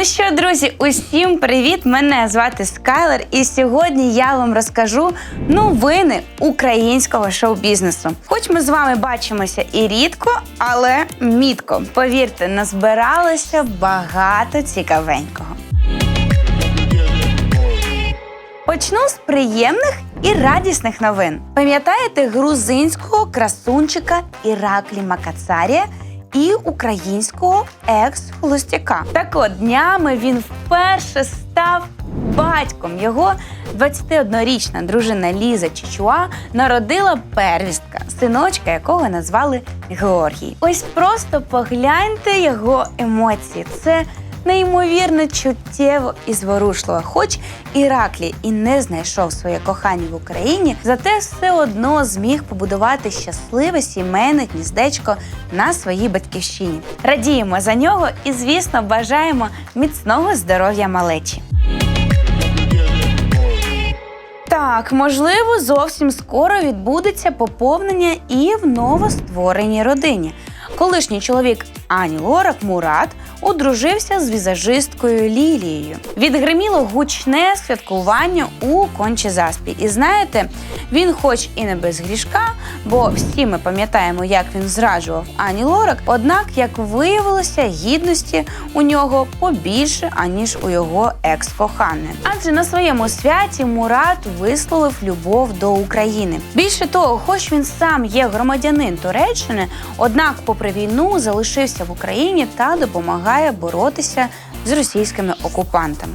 Ну що, друзі, усім привіт! Мене звати Скайлер, і сьогодні я вам розкажу новини українського шоу-бізнесу. Хоч ми з вами бачимося і рідко, але мітко. Повірте, назбиралося багато цікавенького. Почну з приємних і радісних новин. Пам'ятаєте грузинського красунчика Іраклі Макацарія і українського екс-холостяка? Так от днями він вперше став батьком. Його 21-річна дружина Ліза Чичуа народила первістка, синочка якого назвали Георгій. Ось просто погляньте його емоції. Це неймовірно чуттєво і зворушливо. Хоч Іраклі і не знайшов своє кохання в Україні, зате все одно зміг побудувати щасливе сімейне гніздечко на своїй батьківщині. Радіємо за нього і, звісно, бажаємо міцного здоров'я малечі. Так, можливо, зовсім скоро відбудеться поповнення і в новоствореній родині. Колишній чоловік Ані Лорак Мурат одружився з візажисткою Лілією. Відгриміло гучне святкування у кончі заспі. І знаєте, він, хоч і не без грішка, бо всі ми пам'ятаємо, як він зраджував Ані Лорак. Однак, як виявилося, гідності у нього побільше аніж у його екс-коханої. Адже на своєму святі Мурат висловив любов до України. Більше того, хоч він сам є громадянин Туреччини, однак, попри війну, залишився в Україні та допомагає боротися з російськими окупантами.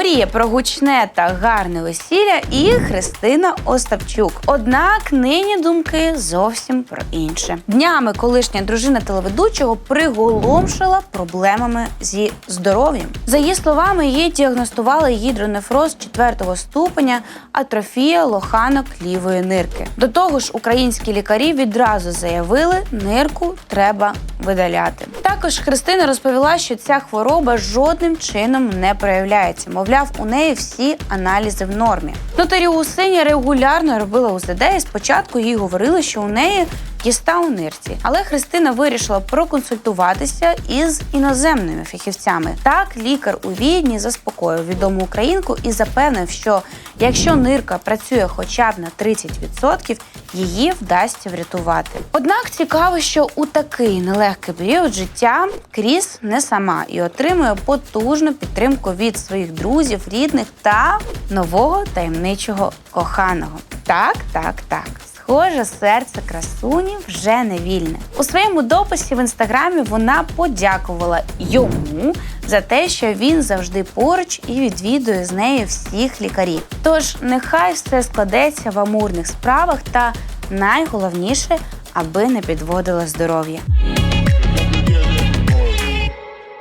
Мріє про гучне та гарне весілля і Христина Остапчук. Однак нині думки зовсім про інше. Днями колишня дружина телеведучого приголомшила проблемами зі здоров'ям. За її словами, їй діагностували гідронефроз 4 ступеня, атрофія лоханок лівої нирки. До того ж, українські лікарі відразу заявили, нирку треба видаляти. Також Христина розповіла, що ця хвороба жодним чином не проявляється. Мовляв, у неї всі аналізи в нормі. Нотаріусиня регулярно робила УЗД, і спочатку їй говорили, що у неї кіста у нирці. Але Христина вирішила проконсультуватися із іноземними фахівцями. Так, лікар у відні заспокоїв відому українку і запевнив, що якщо нирка працює хоча б на 30%, її вдасться врятувати. Однак цікаво, що у такий нелегкий період життя Кріс не сама і отримує потужну підтримку від своїх друзів, рідних та нового таємничого коханого. Так, так, так. Схоже, серце красуні вже не вільне. У своєму дописі в інстаграмі вона подякувала йому за те, що він завжди поруч і відвідує з нею всіх лікарів. Тож нехай все складеться в амурних справах, та найголовніше, аби не підводило здоров'я.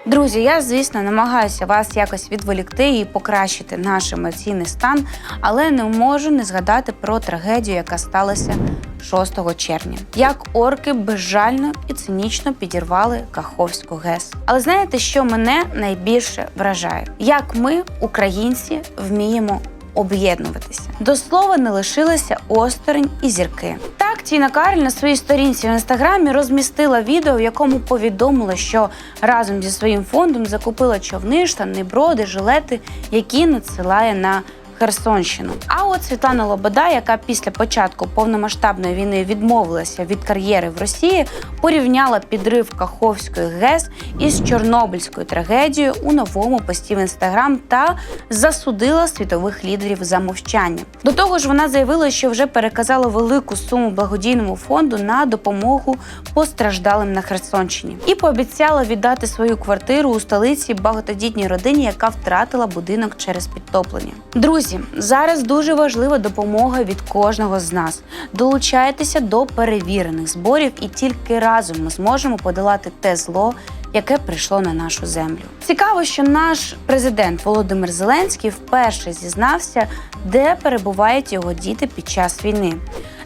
Друзі, я звісно намагаюся вас якось відволікти і покращити наш емоційний стан, але не можу не згадати про трагедію, яка сталася 6 червня. Як орки безжально і цинічно підірвали Каховську ГЕС. Але знаєте, що мене найбільше вражає? Як ми, українці, вміємо об'єднуватися. До слова не лишилися осторонь і зірки. Так, Тіна Карель на своїй сторінці в інстаграмі розмістила відео, в якому повідомила, що разом зі своїм фондом закупила човни, штани, броди, жилети, які надсилає на Херсонщину. А от Світлана Лобода, яка після початку повномасштабної війни відмовилася від кар'єри в Росії, порівняла підрив Каховської ГЕС із Чорнобильською трагедією у новому пості в інстаграм та засудила світових лідерів за мовчання. До того ж, вона заявила, що вже переказала велику суму благодійному фонду на допомогу постраждалим на Херсонщині і пообіцяла віддати свою квартиру у столиці багатодітній родині, яка втратила будинок через підтоплення. Друзі, зараз дуже важлива допомога від кожного з нас. Долучайтеся до перевірених зборів, і тільки разом ми зможемо подолати те зло, яке прийшло на нашу землю. Цікаво, що наш президент Володимир Зеленський вперше зізнався, де перебувають його діти під час війни.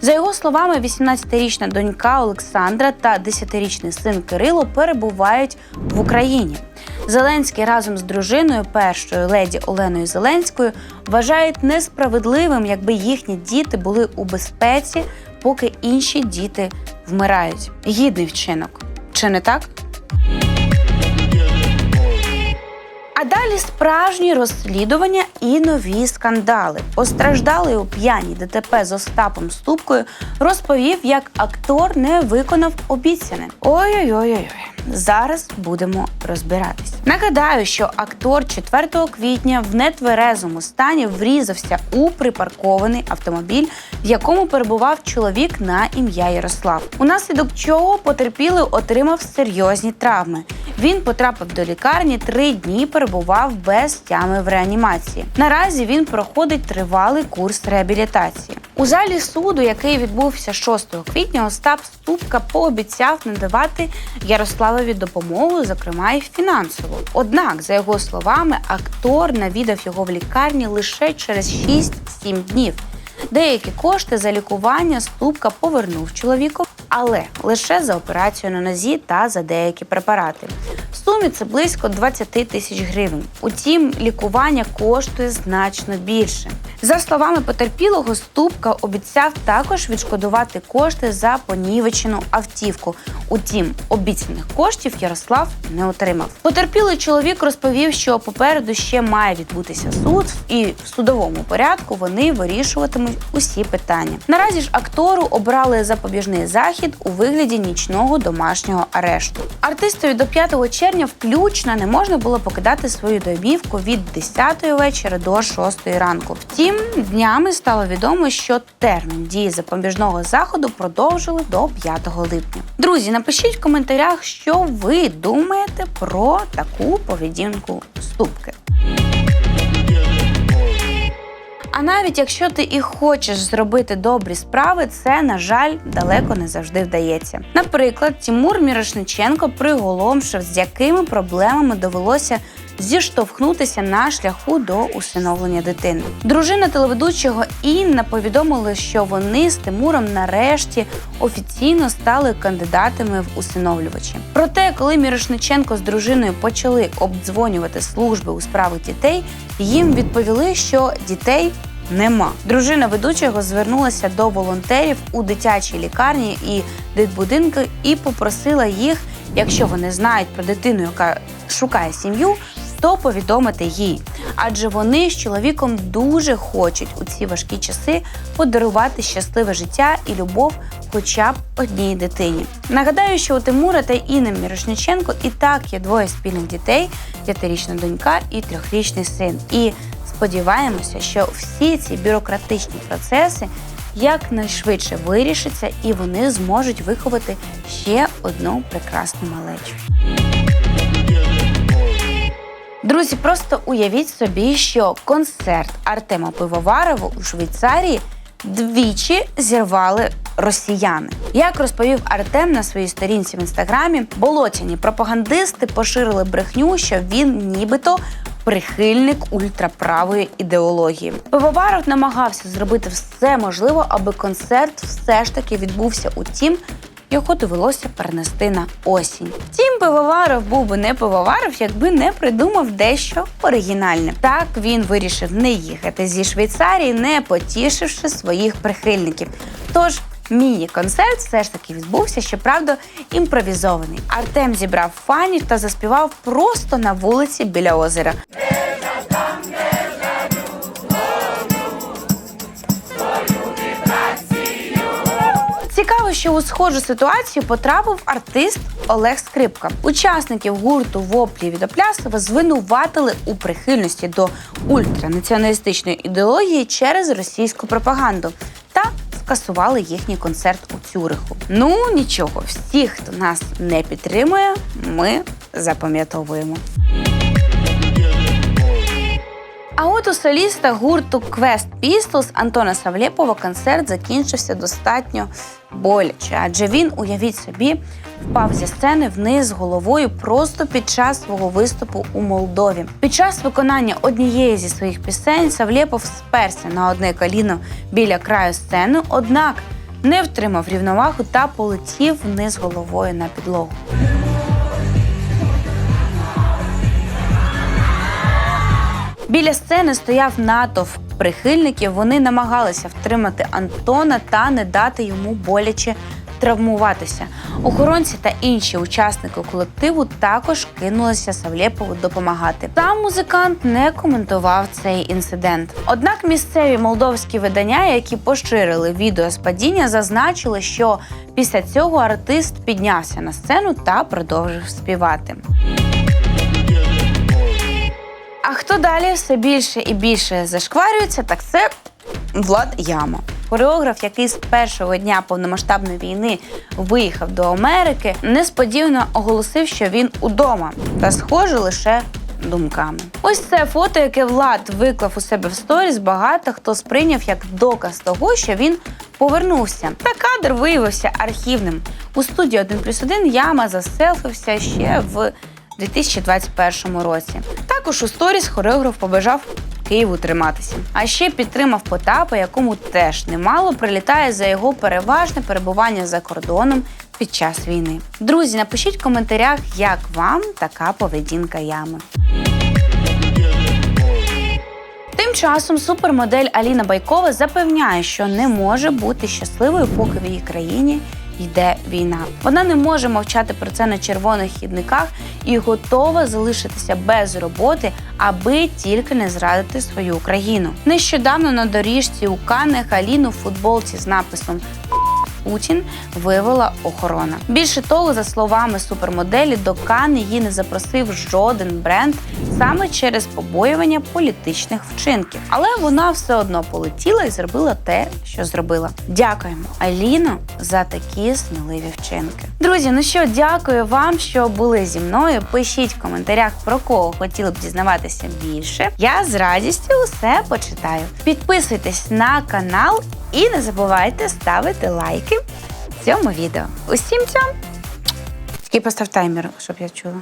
За його словами, 18-річна донька Олександра та 10-річний син Кирило перебувають в Україні. Зеленський разом з дружиною першою леді Оленою Зеленською вважають несправедливим, якби їхні діти були у безпеці, поки інші діти вмирають. Гідний вчинок. Чи не так? Далі справжні розслідування і нові скандали. Постраждалий у п'яній ДТП з Остапом Ступкою розповів, як актор не виконав обіцяне. Ой-ой-ой. Зараз будемо розбиратись. Нагадаю, що актор 4 квітня в нетверезому стані врізався у припаркований автомобіль, в якому перебував чоловік на ім'я Ярослав. Унаслідок чого потерпілий отримав серйозні травми. Він потрапив до лікарні три дні перебував без тями в реанімації. Наразі він проходить тривалий курс реабілітації. У залі суду, який відбувся 6 квітня, Остап Ступка пообіцяв надавати Ярославові допомогу, зокрема і фінансову. Однак, за його словами, актор навідав його в лікарні лише через 6-7 днів. Деякі кошти за лікування Ступка повернув чоловіку, але лише за операцію на нозі та за деякі препарати. В сумі це близько 20 тисяч гривень. Утім, лікування коштує значно більше. За словами потерпілого, Ступка обіцяв також відшкодувати кошти за понівечену автівку. Утім, обіцяних коштів Ярослав не отримав. Потерпілий чоловік розповів, що попереду ще має відбутися суд, і в судовому порядку вони вирішуватимуть усі питання. Наразі ж актору обрали запобіжний захід у вигляді нічного домашнього арешту. Артистові до 5 червня включно не можна було покидати свою домівку від 10 вечора до 6 ранку. Втім, днями стало відомо, що термін дії запобіжного заходу продовжили до 5 липня. Друзі, напишіть в коментарях, що ви думаєте про таку поведінку ступки. А навіть якщо ти і хочеш зробити добрі справи, це на жаль далеко не завжди вдається. Наприклад, Тимур Мірошниченко приголомшив, з якими проблемами довелося зіштовхнутися на шляху до усиновлення дитини. Дружина телеведучого Інна повідомила, що вони з Тимуром нарешті офіційно стали кандидатами в усиновлювачі. Проте, коли Мірошниченко з дружиною почали обдзвонювати служби у справах дітей, їм відповіли, що дітей нема. Дружина ведучого звернулася до волонтерів у дитячій лікарні і дитбудинку і попросила їх, якщо вони знають про дитину, яка шукає сім'ю, то повідомити їй. Адже вони з чоловіком дуже хочуть у ці важкі часи подарувати щасливе життя і любов хоча б одній дитині. Нагадаю, що у Тимура та Інни Мірошниченко і так є двоє спільних дітей: п'ятирічна донька і трьохрічний син. І сподіваємося, що всі ці бюрократичні процеси якнайшвидше вирішаться і вони зможуть виховати ще одну прекрасну малечу. Друзі, просто уявіть собі, що концерт Артема Пивоварова у Швейцарії двічі зірвали росіяни. Як розповів Артем на своїй сторінці в інстаграмі, болотяні пропагандисти поширили брехню, що він нібито. Прихильник ультраправої ідеології. Пивоваров намагався зробити все можливе, аби концерт все ж таки відбувся. Утім, його довелося перенести на осінь. Втім, пивоваров був би не пивоваров, якби не придумав дещо оригінальне. Так він вирішив не їхати зі Швейцарії, не потішивши своїх прихильників. Тож Міні-концерт все ж таки відбувся, щоправда, імпровізований. Артем зібрав фанів та заспівав просто на вулиці біля озера. Що у схожу ситуацію потрапив артист Олег Скрипка. Учасників гурту Воплі від Оплясова звинуватили у прихильності до ультранаціоналістичної ідеології через російську пропаганду та скасували їхній концерт у Цюриху. Ну нічого, всіх, хто нас не підтримує, ми запам'ятовуємо. А от у соліста гурту Quest Pistols Антона Савлєпова концерт закінчився достатньо боляче, адже він, уявіть собі, впав зі сцени вниз головою просто під час свого виступу у Молдові. Під час виконання однієї зі своїх пісень Савлєпов сперся на одне коліно біля краю сцени, однак не втримав рівновагу та полетів вниз головою на підлогу. Біля сцени стояв натовп прихильників. Вони намагалися втримати Антона та не дати йому боляче травмуватися. Охоронці та інші учасники колективу також кинулися Савлєпову допомагати. Сам музикант не коментував цей інцидент. Однак місцеві молдовські видання, які поширили відео з падіння, зазначили, що після цього артист піднявся на сцену та продовжив співати. Хто далі все більше і більше зашкварюється, так це Влад Яма. Хореограф, який з першого дня повномасштабної війни виїхав до Америки, несподівано оголосив, що він удома та схоже лише думками. Ось це фото, яке Влад виклав у себе в сторіс, багато хто сприйняв як доказ того, що він повернувся. Та кадр виявився архівним. У студії 1 плюс 1 Яма заселфився ще в 2021 році. Також у сторіс хореограф побажав Києву триматися. А ще підтримав Потапа, якому теж немало прилітає за його переважне перебування за кордоном під час війни. Друзі, напишіть в коментарях, як вам така поведінка ями. Тим часом супермодель Аліна Байкова запевняє, що не може бути щасливою, поки в її країні йде війна. Вона не може мовчати про це на червоних хідниках і готова залишитися без роботи, аби тільки не зрадити свою країну. Нещодавно на доріжці у Кане Аліну в футболці з написом Путін вивела охорона. Більше того, за словами супермоделі, до Кан її не запросив жоден бренд саме через побоювання політичних вчинків. Але вона все одно полетіла і зробила те, що зробила. Дякуємо, Аліно, за такі сміливі вчинки. Друзі, ну що, дякую вам, що були зі мною. Пишіть в коментарях про кого хотіли б дізнаватися більше. Я з радістю усе почитаю. Підписуйтесь на канал і не забувайте ставити лайки цьому відео. Усім цьому! Тільки постав таймер, щоб я чула.